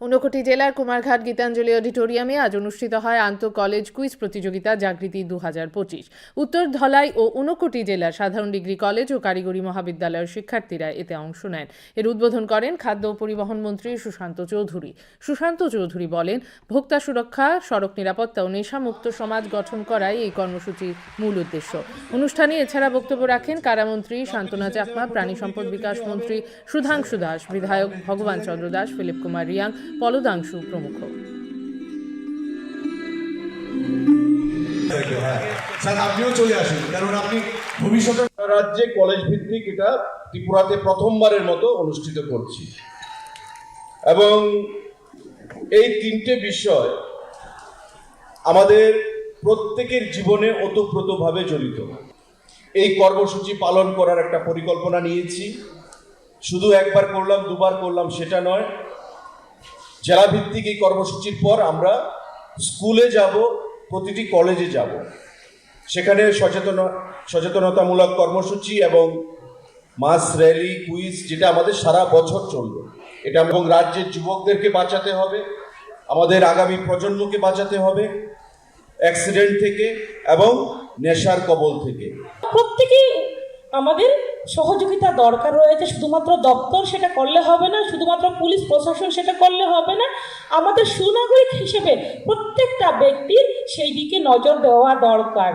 ঊনকোটি জেলার কুমারঘাট গীতাঞ্জলি অডিটোরিয়ামে আজ অনুষ্ঠিত হয় আন্তঃ কলেজ কুইজ প্রতিযোগিতা জাগৃতি দু হাজার পঁচিশ। উত্তর ধলাই ও ঊনকোটি জেলার সাধারণ ডিগ্রি কলেজ ও কারিগরি মহাবিদ্যালয়ের শিক্ষার্থীরা এতে অংশ নেন। এর উদ্বোধন করেন খাদ্য ও পরিবহন মন্ত্রী সুশান্ত চৌধুরী। সুশান্ত চৌধুরী বলেন, ভোক্তা সুরক্ষা, সড়ক নিরাপত্তা ও নেশামুক্ত সমাজ গঠন করাই এই কর্মসূচির মূল উদ্দেশ্য। অনুষ্ঠানে এছাড়া বক্তব্য রাখেন কারামন্ত্রী শান্তনা চাকমা, প্রাণী সম্পদ বিকাশ মন্ত্রী সুধাংশু দাস, বিধায়ক ভগবান চন্দ্র দাস, ফিলিপ কুমার রিয়াং পলদাংশু প্রমুখ। হ্যাঁ। আপনিও চলে আসুন কারণ আপনি ভবিষ্যতে রাজ্যে কলেজ ভিত্তিক এটা ত্রিপুরাতে প্রথমবারের মতো অনুষ্ঠিত করছি। এবং এই তিনটে বিষয় আমাদের প্রত্যেকের জীবনে ওতপ্রোতভাবে জড়িত। এই কর্মসূচি পালন করার একটা পরিকল্পনা নিয়েছি। শুধু একবার করলাম, দুবার করলাম, সেটা নয় জেলাভিত্তিক এই কর্মসূচির পর আমরা স্কুলে যাব, প্রতিটি কলেজে যাব। সেখানে সচেতন, সচেতনতামূলক কর্মসূচি এবং মাস র্যালি, কুইজ, যেটা আমাদের সারা বছর চলবে। এটা এবং রাজ্যের যুবকদেরকে বাঁচাতে হবে, আমাদের আগামী প্রজন্মকে বাঁচাতে হবে, অ্যাক্সিডেন্ট থেকে এবং নেশার কবল থেকে। প্রত্যেকেই আমাদের সহযোগিতা দরকার রয়েছে, শুধুমাত্র দপ্তর সেটা করলে হবে না, শুধুমাত্র পুলিশ প্রশাসন সেটা করলে হবে না। আমাদের সুনাগরিক হিসেবে প্রত্যেকটা ব্যক্তির সেই দিকে নজর দেওয়া দরকার।